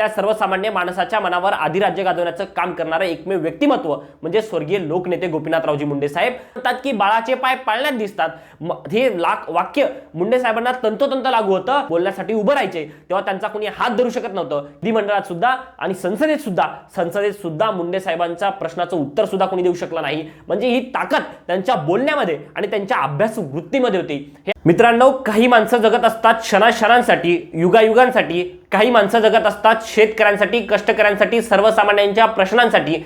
त्या सर्वसामान्य माणसाच्या मनावर अधिराज्य गाजवण्याचं काम करणारं एकमेव व्यक्तिमत्व म्हणजे स्वर्गीय लोकनेते गोपीनाथरावजी मुंडे साहेब. म्हणतात की बाळाचे पाय पाळण्यात दिसतात. हे लाख वाक्य मुंडे साहेबांना तंतोतंत लागू होतं. बोलण्यासाठी उभं राहायचे. तेव्हा त्यांचा कोणी हात धरू शकत नव्हतं. विधिमंडळात सुद्धा आणि संसदेत सुद्धा संसदेत सुद्धा मुंडे साहेबांच्या प्रश्नाचं उत्तर सुद्धा कोणी देऊ शकलं नाही. म्हणजे ही ताकद त्यांच्या बोलण्यामध्ये आणि त्यांच्या अभ्यास वृत्तीमध्ये होती. हे मित्रांनो काही माणसं जगत असतात क्षणाक्षणांसाठी युगायुगांसाठी. काही माणसं जगत असतात शेतकऱ्यांसाठी कष्टकऱ्यांसाठी सर्वसामान्यांच्या प्रश्नांसाठी.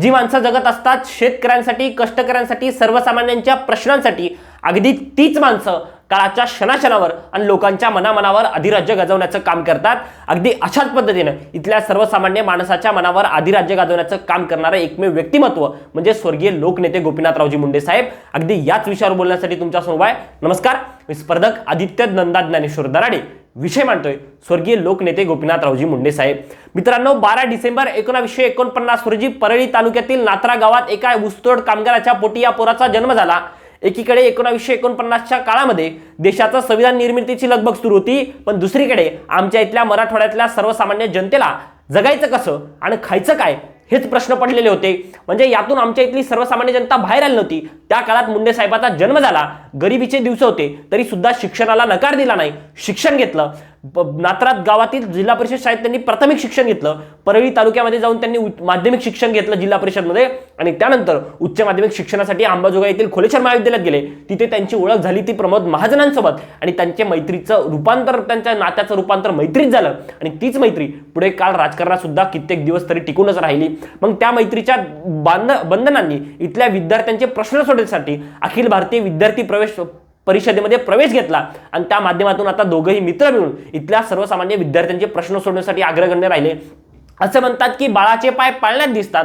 जी माणसं जगत असतात शेतकऱ्यांसाठी कष्टकऱ्यांसाठी सर्वसामान्यांच्या प्रश्नांसाठी अगदी तीच माणसं काळाच्या क्षणाक्षणावर आणि लोकांच्या मनामनावर अधिराज्य गाजवण्याचं काम करतात. अगदी अशाच पद्धतीनं इथल्या सर्वसामान्य माणसाच्या मनावर अधिराज्य गाजवण्याचं काम करणारं एकमेव व्यक्तिमत्व म्हणजे स्वर्गीय लोकनेते गोपीनाथरावजी मुंडे साहेब. अगदी याच विषयावर बोलण्यासाठी तुमच्यासमोर आहे. नमस्कार मी स्पर्धक आदित्य नंदा ज्ञानेश्वर दराडे. विषय मांडतोय स्वर्गीय लोकनेते गोपीनाथरावजी मुंडे साहेब. मित्रांनो बारा डिसेंबर एकोणावीसशे एकोणपन्नास रोजी परळी तालुक्यातील नात्रा गावात एका ऊसतोड कामगाराच्या पोटी या पोराचा जन्म झाला. एकीकडे एकोणावीसशे एकोणपन्नासच्या काळामध्ये देशाचा संविधान निर्मितीची लगबग सुरू होती पण दुसरीकडे आमच्या इथल्या मराठवाड्यातल्या सर्वसामान्य जनतेला जगायचं कसं आणि खायचं काय हेच प्रश्न पडलेले होते. म्हणजे यातून आमच्या इथली सर्वसामान्य जनता बाहेर आली नव्हती. त्या काळात मुंडे साहेबाचा जन्म झाला. गरिबीचे दिवस होते तरी सुद्धा शिक्षणाला नकार दिला नाही. शिक्षण घेतलं. नात्रात गावातील जिल्हा परिषद शाळेत त्यांनी प्राथमिक शिक्षण घेतलं. परळी तालुक्यामध्ये जाऊन त्यांनी माध्यमिक शिक्षण घेतलं जिल्हा परिषदमध्ये. आणि त्यानंतर उच्च माध्यमिक शिक्षणासाठी अंबाजोगाई येथील खोलेश्वर महाविद्यालयात गेले. तिथे त्यांची ओळख झाली ती प्रमोद महाजनांसोबत. आणि त्यांच्या मैत्रीचं रूपांतर त्यांच्या नात्याचं रूपांतर मैत्रीत झालं. आणि तीच मैत्री पुढे काळ राजकारणात सुद्धा कित्येक दिवस तरी टिकूनच राहिली. मग त्या मैत्रीच्या बांध बंधनांनी इथल्या विद्यार्थ्यांचे प्रश्न सोडण्यासाठी अखिल भारतीय विद्यार्थी प्रवेश परिषदेमध्ये प्रवेश घेतला. आणि त्या माध्यमातून आता दोघंही मित्र मिळून इथल्या सर्वसामान्य विद्यार्थ्यांचे प्रश्न सोडवण्यासाठी अग्रगण्य राहिले. असं म्हणतात की बाळाचे पाय पाळण्यात दिसतात.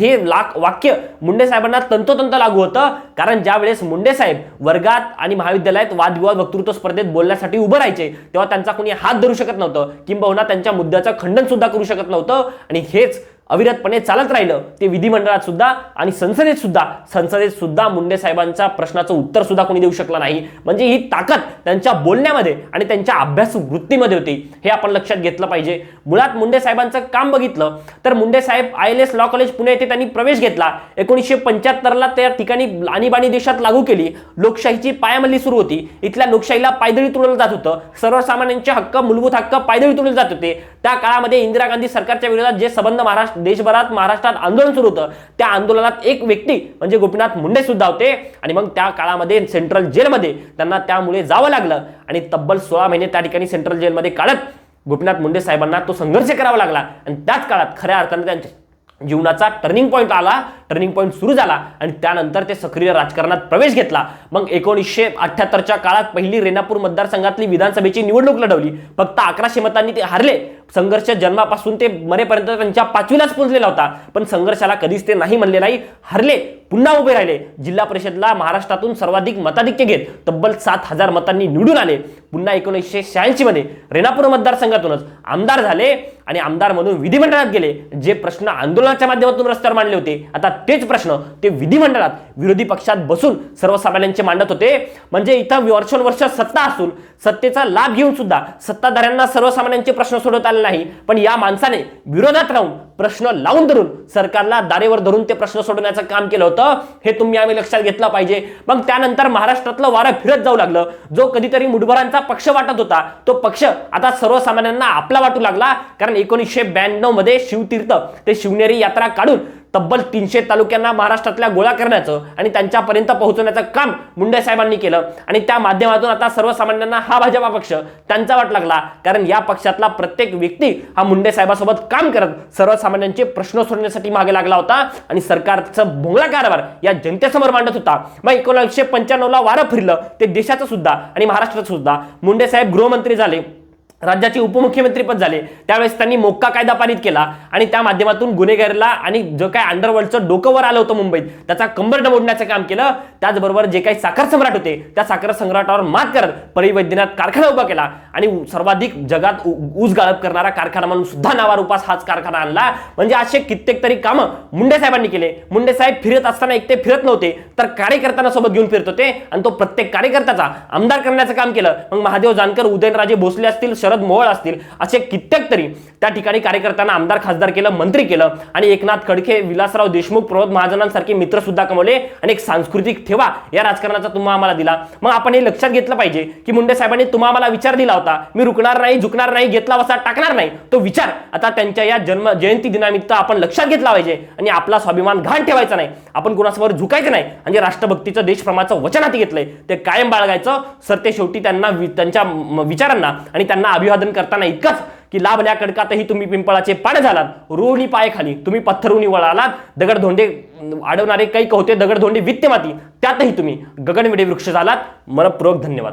हे लाख वाक्य मुंडे साहेबांना तंतोतंत लागू होतं. कारण ज्या वेळेस मुंडे साहेब वर्गात आणि महाविद्यालयात वादविवाद वक्तृत्व स्पर्धेत बोलण्यासाठी उभं राहायचे तेव्हा त्यांचा कोणी हात धरू शकत नव्हतं. किंबहुना त्यांच्या मुद्द्याचं खंडन सुद्धा करू शकत नव्हतं. आणि हेच अविरतपणे चालत राहिलं. ते विधिमंडळात सुद्धा आणि संसदेत सुद्धा संसदेत सुद्धा मुंडे साहेबांच्या प्रश्नाचं उत्तर सुद्धा कोणी देऊ शकलं नाही. म्हणजे ही ताकद त्यांच्या बोलण्यामध्ये आणि त्यांच्या अभ्यास वृत्तीमध्ये होती. हे आपण लक्षात घेतलं पाहिजे. मुळात मुंडे साहेबांचं काम बघितलं तर मुंडे साहेब I L S law college Pune येथे त्यांनी प्रवेश घेतला. एकोणीसशे पंच्याहत्तरला त्या ठिकाणी आणीबाणी देशात लागू केली. लोकशाहीची पायामल्ली सुरू होती. इथल्या लोकशाहीला पायदळी तुडवलं जात होतं. सर्वसामान्यांचे हक्क मूलभूत हक्क पायदळी तुडवले जात होते. त्या काळामध्ये इंदिरा गांधी सरकारच्या विरोधात जे संबंध महाराष्ट्र देशभरात महाराष्ट्रात आंदोलन सुरू होतं त्या आंदोलनात एक व्यक्ती म्हणजे गोपीनाथ मुंडे सुद्धा होते. आणि मग त्या काळामध्ये सेंट्रल जेलमध्ये त्यांना त्यामुळे जावं लागलं. आणि तब्बल सोळा महिने त्या ठिकाणी सेंट्रल जेलमध्ये काढत गोपीनाथ मुंडे साहेबांना तो संघर्ष करावा लागला. आणि त्याच काळात खऱ्या अर्थाने त्यांच्या जीवनाचा टर्निंग पॉईंट आला. टर्निंग पॉईंट सुरू झाला आणि त्यानंतर ते सक्रिय राजकारणात प्रवेश घेतला. मग एकोणीसशे अठ्ठ्याहत्तरच्या काळात पहिली रेणापूर मतदारसंघातली विधानसभेची निवडणूक लढवली. फक्त अकराशे मतांनी ते हारले. संघर्ष जन्मापासून ते मरेपर्यंत त्यांच्या पाचवीलाच पोहोचलेला होता. पण संघर्षाला कधीच ते नाही म्हणले नाही हरले. पुन्हा उभे राहिले. जिल्हा परिषदला महाराष्ट्रातून सर्वाधिक मताधिक्य घेत तब्बल सात हजार मतांनी निवडून आले. पुन्हा एकोणीसशे शहाऐंशी मध्ये रेणापूर मतदारसंघातूनच आमदार झाले आणि आमदार म्हणून विधिमंडळात गेले जे प्रश्न आंदोलनाच्या माध्यमातून रस्त्यावर मांडले होते. आता तेच प्रश्न ते विधिमंडळात विरोधी पक्षात बसून सर्वसामान्यांचे मांडत होते. म्हणजे इथं वर्षोनवर्ष सत्ता असून सत्तेचा लाभ घेऊन सुद्धा सत्ताधाऱ्यांना सर्वसामान्यांचे प्रश्न सोडवता आले नाही. पण या माणसाने विरोधात राहून प्रश्न लावून धरून सरकारला दारेवर धरून ते प्रश्न सोडवण्याचं काम केलं होतं. हे तुम्ही आम्ही लक्षात घेतलं पाहिजे. मग त्यानंतर महाराष्ट्रातलं वारं फिरत जाऊ लागलं. जो कधीतरी मुठभरांचा पक्ष वाटत होता तो पक्ष आता सर्वसामान्यांना आपला वाटू लागला. कारण एकोणीसशे ब्याण्णवमध्ये शिवतीर्थ ते शिवनेरी यात्रा काढून तब्बल तीनशे तालुक्यांना महाराष्ट्रातल्या गोळा करण्याचं आणि त्यांच्यापर्यंत पोहोचवण्याचं काम मुंडे साहेबांनी केलं. आणि त्या माध्यमातून आता सर्वसामान्यांना हा भाजपा पक्ष त्यांचा वाट लागला. कारण या पक्षातला प्रत्येक व्यक्ती हा मुंडे साहेबासोबत काम करत सर्वसामान्यांचे प्रश्न सोडण्यासाठी मागे लागला होता. आणि सरकारचं भोंगळा कारभार या जनतेसमोर मांडत होता. मग एकोणीसशे पंच्याण्णवला वारं फिरलं. ते देशाचं सुद्धा आणि महाराष्ट्राचं सुद्धा. मुंडे साहेब गृहमंत्री झाले. राज्याचे उपमुख्यमंत्री पद झाले. त्यावेळेस त्यांनी मोक्का कायदा पारित केला आणि त्या माध्यमातून गुन्हेगारीला आणि जो काय अंडरवर्ल्डचं डोकं वर आलं होतं मुंबईत त्याचा कंबरड मोडण्याचं काम केलं. त्याचबरोबर जे काही साखर सम्राट होते त्या साखर सम्राटावर मात करत परिवैद्यनाथ कारखाना उभा केला आणि सर्वाधिक जगात ऊस गाळप करणारा कारखाना म्हणून सुद्धा नावारूपास हाच कारखाना आणला. म्हणजे असे कित्येक तरी कामं मुंडे साहेबांनी केले. मुंडे साहेब फिरत असताना एकटे फिरत नव्हते तर कार्यकर्त्यांना सोबत घेऊन फिरत होते आणि तो प्रत्येक कार्यकर्त्याचा आमदार करण्याचं काम केलं. मग महादेव जानकर उदयनराजे भोसले असतील शरद मोहोळ असतील असे कित्येक तरी त्या ठिकाणी कार्यकर्त्यांना आमदार खासदार केलं मंत्री केलं आणि एकनाथ खडके विलासराव देशमुख प्रमोद महाजनांसारखे मित्र सुद्धा कमवले आणि एक सांस्कृतिक ठेवा या राजकारणाचा तुम्हा आम्हाला दिला. मग आपण हे लक्षात घेतलं पाहिजे की मुंडे साहेबांनी तुम्हा आम्हाला विचार दिला होता मी रुकणार नाही झुकणार नाही घेतला वसा टाकणार नाही तो विचार आता त्यांच्या या जन्म जयंती दिनानिमित्त आपण लक्षात घेतला पाहिजे आणि आपला स्वाभिमान घाण ठेवायचा नाही. आपण कुणासमोर झुकायचं नाही आणि राष्ट्रभक्तीचं देशप्रमाचं वचन हाती घेतलंय. ते कायम बाळगायचं. सर ते शेवटी त्यांना त्यांच्या विचारांना आणि त्यांना अभिवादन करताना इतकंच की लाभल्या कडकातही तुम्ही पिंपळाचे पान झालात. रोवली पायखाली तुम्ही पत्थरुनी वळालात. दगडधोंडे अडवणारे काही कवते दगडधोंडे वित्ते माती त्यातही तुम्ही गगनविडे वृक्ष झालात. मनपूर्वक धन्यवाद.